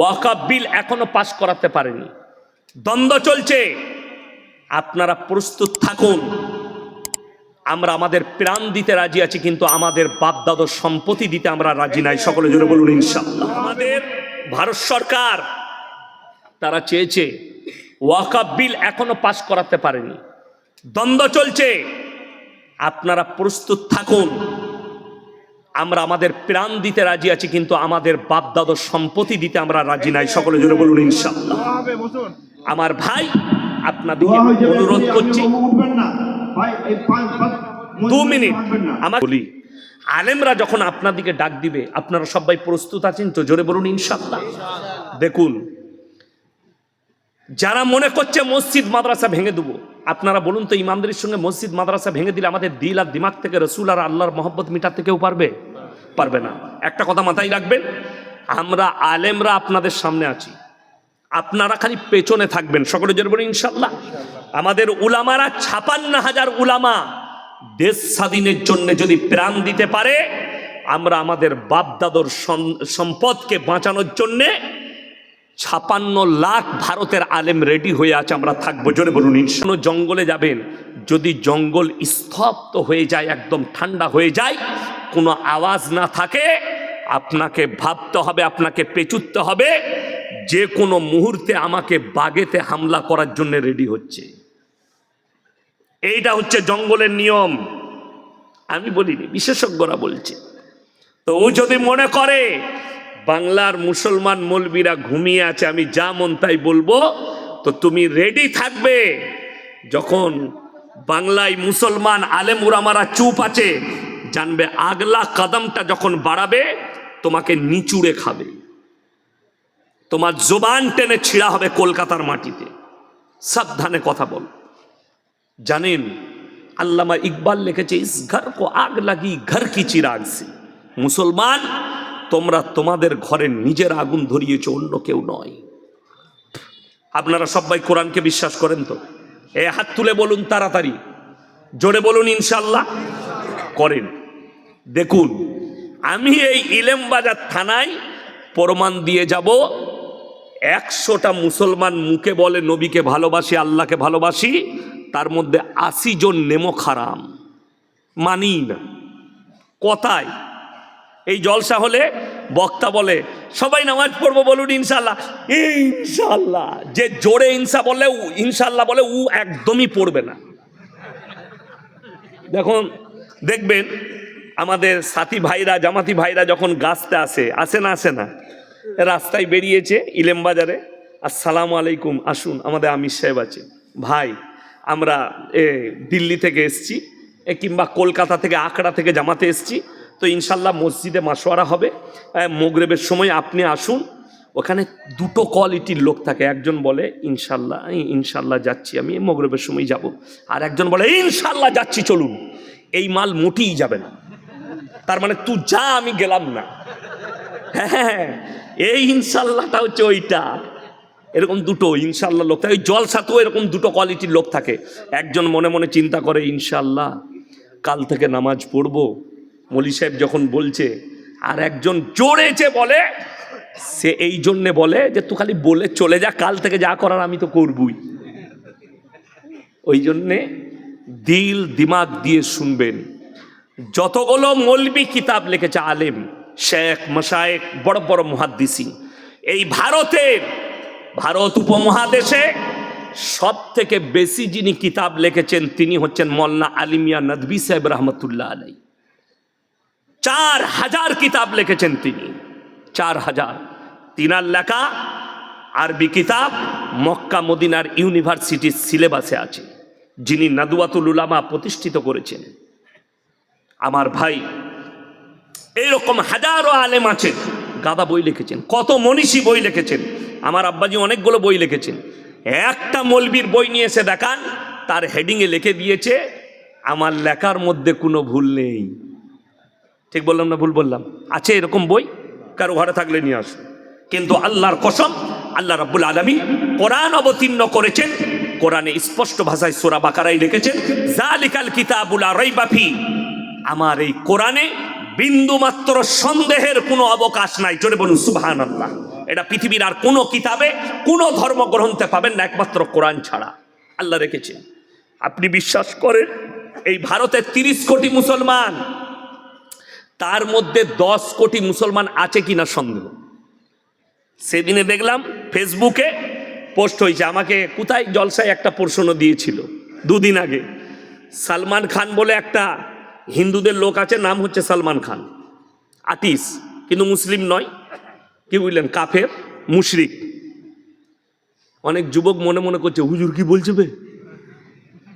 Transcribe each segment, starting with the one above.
ওয়াকাব বিল এখনও পাশ করাতে পারেনি। দ্বন্দ্ব চলছে। আপনারা প্রস্তুত থাকুন। আমরা আমাদের প্রাণ দিতে রাজি আছি, কিন্তু আমাদের বাপদাদর সম্পত্তি দিতে আমরা রাজি নাই। সকলে জুড়ে বলুন, ইনশাআল্লাহ। আমাদের ভারত সরকার, তারা চেয়েছে ওয়াকাব বিল এখনও পাশ করাতে পারেনি। দ্বন্দ্ব চলছে। আপনারা প্রস্তুত থাকুন। আমরা আমাদের প্রাণ দিতে রাজি আছি কিন্তু আমাদের বাপদাদর সম্পত্তি দিতে আমরা রাজি নাই। সকলে জুড়ে বলুন ইনশাআল্লাহ। আমার ভাই আপনাদেরকে দোয়া অনুরোধ করছি। দু মিনিট। আমার বলি আলেমরা যখন আপনার দিকে ডাক দিবে আপনারা সবাই প্রস্তুত আছেন তো? জোরে বলুন ইনশাআল্লাহ। দেখুন যারা মনে করছে মসজিদ মাদ্রাসা ভেঙে দেবো আপনারা বলুন তো ইমানদারির সঙ্গে মসজিদ মাদ্রাসা ভেঙে দিলে আমাদের দিল আর দিমাগ থেকে রসুল আর আল্লাহর মহব্বত মিটাতে কেউ পারবে? পারবে না। একটা কথা মাথায় রাখবেন, আমরা আলেমরা আপনাদের সামনে আছি। আপনারা খালি পেছনে থাকবেন। সকলে জোরে বলুন ইনশাল্লাহ আমাদের উলামারা ছাপান্ন হাজার উলামা দেশ স্বাধীনের জন্য যদি প্রাণ দিতে পারে, আমরা আমাদের বাপদাদর সম্পদকে বাঁচানোর জন্যে ছাপান্ন লাখ ভারতের আলেম রেডি হয়ে আছে, আমরা থাকব। জোরে বলুন ইনশাল্লাহ জঙ্গলে যাবেন, যদি জঙ্গল স্তব্ধ হয়ে যায়, একদম ঠান্ডা হয়ে যায় কোনো আওয়াজ না থাকে, আপনাকে ভাবতে হবে, আপনাকে পেচুতে হবে, যে কোনো মুহূর্তে আমাকে বাগেতে হামলা করার জন্য রেডি হচ্ছে। এইটা হচ্ছে জঙ্গলের নিয়ম। আমি বলিনি, বিশেষজ্ঞরা বলছে। তো ও যদি মনে করে, বাংলার মুসলমান মলবিরা ঘুমিয়ে আছে, আমি যা মন তাই বলব, তো তুমি রেডি থাকবে। যখন বাংলায় মুসলমান আলেম উরামারা চুপ আছে জানবে আগলা কদমটা যখন বাড়াবে, তোমাকে নিচুড়ে খাবে। তোমার জোবান টেনে ছিঁড়া হবে কলকাতার মাটিতে। সাবধানে কথা বল। জানেন, আল্লামা ইকবাল লিখেছে, ইস ঘর কো আগ লাগি, ঘর কি চিরাগ সে। মুসলমান, তোমরা তোমাদের ঘরের নিজের আগুন ধরিয়েছ, অন্য কেউ নয়। আপনারা সবাই কোরআনকে বিশ্বাস করেন তো? এ হাত তুলে বলুন তাড়াতাড়ি। জোরে বলুন ইনশাল্লাহ করেন। দেখুন, আমি এই ইলেমবাজার থানায় প্রমাণ দিয়ে যাব। একশোটা মুসলমান মুখে বলে, নবীকে ভালোবাসি, আল্লাহকে ভালোবাসি। তার মধ্যে আশি জন নেমো খারাম মানি না। কথায়, এই জলসা হলে বক্তা বলে, সবাই নামাজ পড়ব বলুন ইনশাল্লাহ ইনশাল্লাহ যে জোরে ইনসা বলে ইনশাল্লাহ বলে, উ একদমই পড়বে না। দেখুন, দেখবেন আমাদের সাথী ভাইরা, জামাতি ভাইরা যখন গাছতে আসে আসে না আসে না, রাস্তায় বেরিয়েছে ইলেম বাজারে আসসালামু আলাইকুম, আসুন, আমাদের আমির সাহেব আছে। ভাই, আমরা, এ, দিল্লি থেকে এসছি কিংবা কলকাতা থেকে আকড়া থেকে জামাতে এসছি। তো ইনশাল্লাহ মসজিদে মাসোয়ারা হবে। মোগরেবের সময় আপনি আসুন। ওখানে দুটো কোয়ালিটির লোক থাকে। একজন বলে, ইনশাল্লাহ ইনশাল্লাহ যাচ্ছি আমি, মোগরেবের সময় যাব। আর একজন বলে, ইনশাল্লাহ যাচ্ছি, চলুন। এই মাল মোটেই যাবে না। তার মানে তু যা, আমি গেলাম না। হ্যাঁ এই ইনশাল্লাহটা হচ্ছে ওইটা। এরকম দুটো ইনশাল্লাহ লোক থাকে। ওই জলসাতেও এরকম দুটো কোয়ালিটির লোক থাকে। একজন মনে মনে চিন্তা করে ইনশাল্লাহ কাল থেকে নামাজ পড়ব। মলি সাহেব যখন বলছে, আর একজন জোরেছে বলে, সে এই জন্যে বলে যে তুই খালি বলে চলে যা, কাল থেকে যা করার আমি তো করবই। ওই জন্যে দিল দিমাগ দিয়ে শুনবেন। যতগুলো মলবি কিতাব লিখেছে আলেম, শেখ মশায়েক বড় বড় মহাদ্দিসি, এই ভারতের ভারত উপমহাদেশে সব থেকে বেশি যিনি কিতাব লিখেছেন তিনি হচ্ছেন মল্লা আলিমিয়া নদবী সাহেব রহমতুল্লাহ আলাই চার হাজার কিতাব লিখেছেন তিনি, চার হাজার। তিনার লেখা আরবি কিতাব মক্কা মদিনার ইউনিভার্সিটির সিলেবাসে আছে, যিনি নাদুয়াতুল উলামা প্রতিষ্ঠিত করেছেন। আমার ভাই। এইরকম হাজারো আলেম আছেন। গাদা বই লিখেছেন। কত মনীষী বই লিখেছেন। আমার আব্বাজি অনেকগুলো বই লিখেছেন। একটা মলবির বই নিয়ে এসে দেখান, তার হেডিংয়ে লিখে দিয়েছে, আমার লেখার মধ্যে কোনো ভুল নেই। ঠিক বললাম না ভুল বললাম? আছে এরকম বই? কারও ঘরে থাকলে নিয়ে আসুন। কিন্তু আল্লাহর কসম, আল্লাহ রাব্বুল আলমী কোরআন অবতীর্ণ করেছেন, কোরআনে স্পষ্ট ভাষায় সোরা বাকারাই লিখেছেন জালিকাল কিতাবুল রাইবাফি আমার এই কোরআনে বিন্দু মাত্র সন্দেহের কোনো অবকাশ নাই। জোরে বলুন সুবহান আল্লাহ এটা পৃথিবীর আর কোনো কিতাবে কোনো ধর্মগ্রন্থে পাবেন না, একমাত্র কোরআন ছাড়া। আল্লাহ রেখেছে। আপনি বিশ্বাস করেন, এই ভারতের তিরিশ কোটি মুসলমান, তার মধ্যে দশ কোটি মুসলমান আছে কিনা সন্দেহ? সেদিনে দেখলাম ফেসবুকে পোস্ট হয়েছে, আমাকে কোথায় জলসায় একটা প্রশ্ন দিয়েছিল দুদিন আগে। সালমান খান বলে একটা হিন্দুদের লোক আছে, নাম হচ্ছে সালমান খান। আটিস কিন্তু মুসলিম নয়। কি বুঝলেন? কাফের, মুশরিক। অনেক যুবক মনে মনে করছে, হুজুর কি বলছে বে?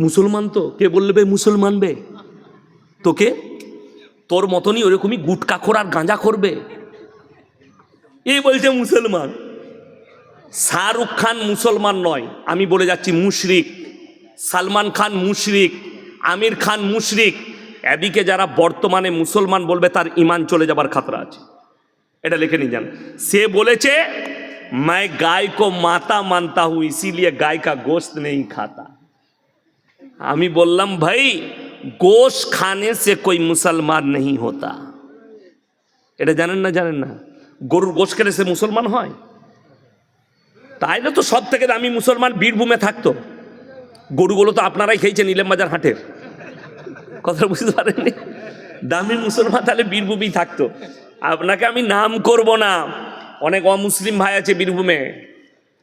মুসলমান তো? কে বললে বে? মুসলমান বে? তোকে? তোর মতনই ওরকমই গুটকা খোর আর গাঁজা করবে এই বলছে মুসলমান। শাহরুখ খান মুসলমান নয়, আমি বলে যাচ্ছি মুশরিক। সালমান খান মুশরিক, আমির খান মুশরিক। এদিকে যারা বর্তমানে মুসলমান বলবে তার ইমান চলে যাবার খাতরা আছে এটা লিখে নিয়ে যান সে বলেছে मैं गाय को माता मानता हूं इसीलिए गाय का गोश्त नहीं खाता আমি বললাম ভাই গোশ খানে সে কোই মুসলমান नहीं होता এটা জানেন না জানেন না গরুর গোশ খেলে সে মুসলমান হয় তাই না তো সব থেকে দামি মুসলমান বীরভূমে থাকতো গরুগুলো তো আপনারাই খেয়েছেন ইলেম বাজার হাটের কথা বুঝতে পারেননি? দামি মুসলমান তাহলে বীরভূমেই থাকতো। আপনাকে আমি নাম করব না। অনেক অমুসলিম ভাই আছে বীরভূমে।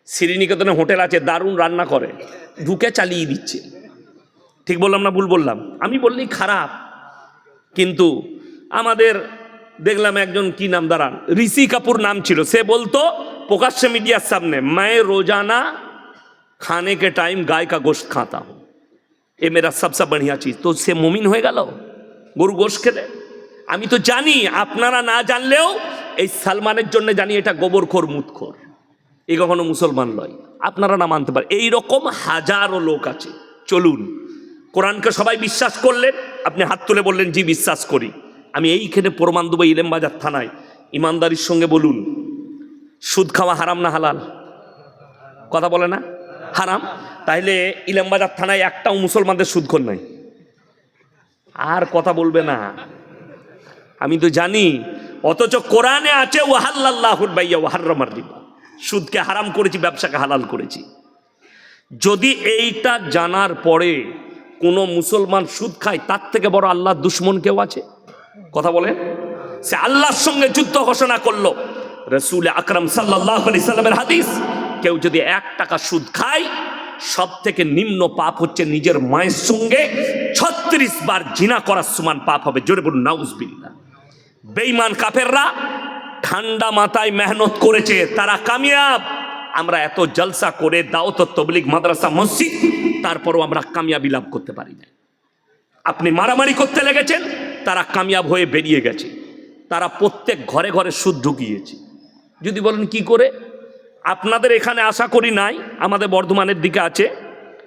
শ্রীনিকেতনে হোটেল আছে, দারুণ রান্না করে। ঢুকে চালিয়ে দিচ্ছে। ঠিক বললাম না ভুল বললাম? আমি বললি খারাপ। কিন্তু আমাদের দেখলাম একজন কি নাম, দাঁড়ান, ঋষি কাপুর নাম ছিল। সে বলতো, প্রকাশ্যে মিডিয়ার সামনে, মায়ে রোজানা খানে কে টাইম গায়ে কাগজ খাঁতা হোক এ মেরা সবসে বড়িয়া চিজ তো সে মুমিন হয়ে গেল? গরু গোশ খেলে? আমি তো জানি, আপনারা না জানলেও এই সালমানের জন্য জানি এটা গোবরখোর, মুতখোর। এ কখনো মুসলমান নয়। আপনারা না মানতে পারে। এই রকম হাজারো লোক আছে। চলুন, কোরআনকে সবাই বিশ্বাস করলেন। আপনি হাত তুলে বললেন, জি, বিশ্বাস করি। আমি এইখানে প্রমাণ দেবো ইলেমবাজার থানায়। ইমানদারির সঙ্গে বলুন, সুদ খাওয়া হারাম না হালাল? কথা বলে না? হারাম? তাইলে ইলামবাজার থানায় একটাও মুসলমানদের সুদখোর নাই। আর কথা বলবে না। আমি তো জানি, অথচ কোরআনে আছে ওয়াহাল্লাহুর বাইয়া ওয়াহার্রমার রিবা। সুদকে হারাম করেছি, ব্যবসাকে হালাল করেছি। যদি এইটা জানার পরে কোনো মুসলমান সুদ খায়, তার থেকে বড় আল্লাহ দুশ্মন কেউ আছে? কথা বলে সে আল্লাহর সঙ্গে যুদ্ধ ঘোষণা করল। রসুল আকরম সাল্লাহ আলি সাল্লামের হাদিস, কেউ যদি এক টাকা সুদ খায় সব থেকে নিম্ন পাপ হচ্ছে নিজের মায়ের সঙ্গে ছত্রিশ বার জিনা করার সমান পাপ হবে। জোরে বলুন নাউজবিল্লা বেইমান কাফেররা ঠান্ডা মাথায় মেহনত করেছে, তারা কামিয়াব। আমরা এত জলসা করে দাওত তবলিক মাদ্রাসা, মসজিদ, তারপরও আমরা কামিয়াবি লাভ করতে পারি না আপনি মারামারি করতে লেগেছেন, তারা কামিয়াব হয়ে বেরিয়ে গেছে। তারা প্রত্যেক ঘরে ঘরে সুদ ঢুকিয়েছে। যদি বলেন কি করে? আপনাদের এখানে আশা করি নাই, আমাদের বর্ধমানের দিকে আছে।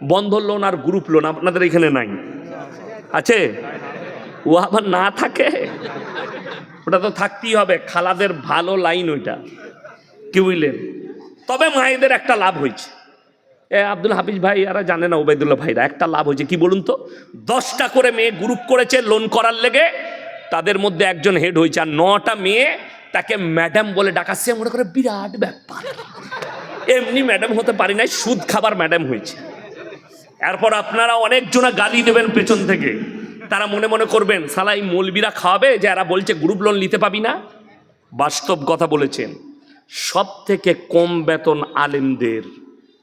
বন্ধন লোন আর গ্রুপ লোন আপনাদের এখানে নাই। আছে? ও আবার না থাকে? ওটা তো থাকতেই হবে। খালাদের ভালো লাইন ওইটা। কি বুঝলেন? তবে মায়েদের একটা লাভ হয়েছে। এ আব্দুল হাফিজ ভাই, এরা জানে না ওবায়দুল্লাহ ভাইরা, একটা লাভ হয়েছে। কি বলুন তো? দশটা করে মেয়ে গ্রুপ করেছে লোন করার লেগে। তাদের মধ্যে একজন হেড হয়েছে আর নটা মেয়ে তাকে ম্যাডাম বলে ডাকাচ্ছে, মনে করে বিরাট ব্যাপার। এমনি ম্যাডাম হতে পারি নাই, সুদ খাবার ম্যাডাম হয়েছে। এরপর আপনারা অনেকজনা গালি দেবেন পেছন থেকে। তারা মনে মনে করবেন সালাই মলবিরা খাওয়াবে যে এরা বলছে গ্রুপ লোন নিতে পাবি না? বাস্তব কথা বলেছেন। সব থেকে কম বেতন আলেমদের,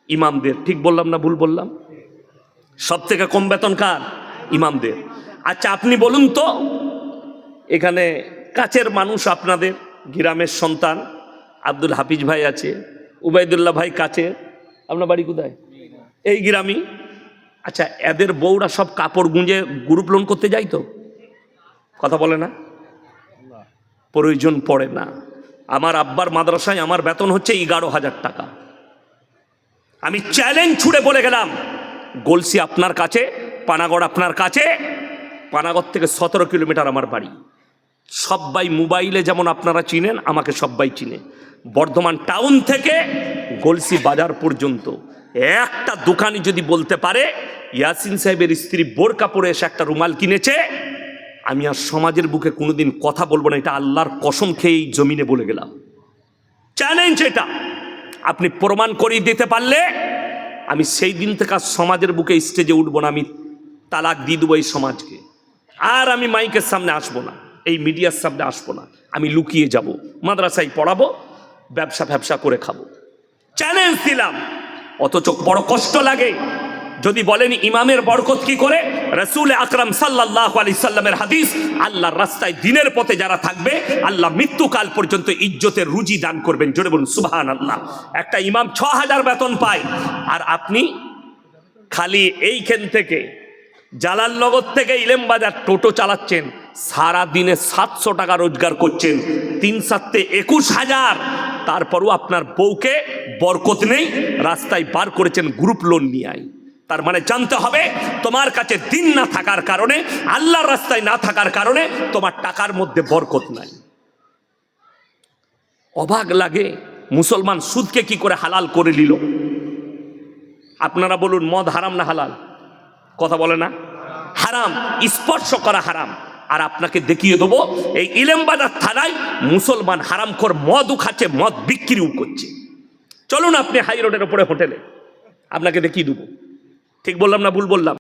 ইমামদের, ঠিক বললাম না ভুল বললাম? সব থেকে কম বেতন কার? ইমামদের। আচ্ছা আপনি বলুন তো, এখানে কাছের মানুষ আপনাদের গ্রামের সন্তান, আব্দুল হাফিজ ভাই আছে উবাইদুল্লাহ ভাই কাছে। আপনার বাড়ি কোথায়? এই গ্রামই। আচ্ছা এদের বউরা সব কাপড় গুঁজে গ্রুপ লোন করতে যায় তো? কথা বলে না? প্রয়োজন পড়ে না। আমার আব্বার মাদ্রাসায় আমার বেতন হচ্ছে এগারো হাজার টাকা। আমি চ্যালেঞ্জ ছুড়ে বলে গেলাম, গলসি আপনার কাছে, পানাগড় আপনার কাছে, পানাগড় থেকে সতেরো কিলোমিটার আমার বাড়ি। সব্বাই মোবাইলে যেমন আপনারা চিনেন, আমাকে সব্বাই চিনে। বর্ধমান টাউন থেকে গলসি বাজার পর্যন্ত। একটা দোকানি যদি বলতে পারে, ইয়াসিন সাহেবের স্ত্রী বোরকা পরে এসে একটা রুমাল কিনেছে, আমি আর সমাজের বুকে কোনোদিন কথা বলব না, এটা আল্লাহর কসম খেয়েই জমিনে বলে গেলাম। চ্যালেঞ্জ এটা। আপনি প্রমাণ করিয়ে দিতে পারলে, আমি সেই দিন থেকে আর সমাজের বুকে স্টেজে উঠবো না, আমি তালাক দিয়ে দেবো এই সমাজকে। আর আমি মাইকের সামনে আসব না। এই মিডিয়ার সামনে আসব না। আমি লুকিয়ে যাব, মাদ্রাসায় পড়াবো, ব্যবসা ব্যবসা করে খাব। চ্যালেঞ্জ দিলাম। অথচ বড় কষ্ট লাগে। যদি বলেন ইমামের বরকত কি করে? রসুল আকরাম সাল্লাহ আলি সাল্লামের হাদিস, আল্লাহর রাস্তায় দিনের পথে যারা থাকবে, আল্লাহ মৃত্যুকাল পর্যন্ত ইজ্জতের রুজি দান করবেন। জোরে বলুন সুবাহান আল্লাহ একটা ইমাম ছ হাজার বেতন পায়। আর আপনি খালি এইখান থেকে, জালালনগর থেকে ইলেমবাজার টোটো চালাচ্ছেন। সারা দিনে সাতশো টাকা রোজগার করছেন। তিন সাতে একুশ হাজার। তারপরও আপনার বউকে বরকত নেই, রাস্তায় বার করেছেন গ্রুপ লোন নিয়ে আয়। তার মানে জানতে হবে, তোমার কাছে দিন না থাকার কারণে, আল্লাহর রাস্তায় না থাকার কারণে তোমার টাকার মধ্যে বরকত নাই। অবাক লাগে, মুসলমান সুদকে কি করে হালাল করে নিল? আপনারা বলুন, মদ হারাম না হালাল? কথা বলে না? হারাম, স্পর্শ করা হারাম। আর আপনাকে দেখিয়ে দেবো, এই ইলেমবাজার থানায় মুসলমান হারামখোর মদও খাচ্ছে মদ বিক্রিও করছে। চলুন আপনি হাই রোডের ওপরে হোটেলে, আপনাকে দেখিয়ে দেবো। ঠিক বললাম না ভুল বললাম?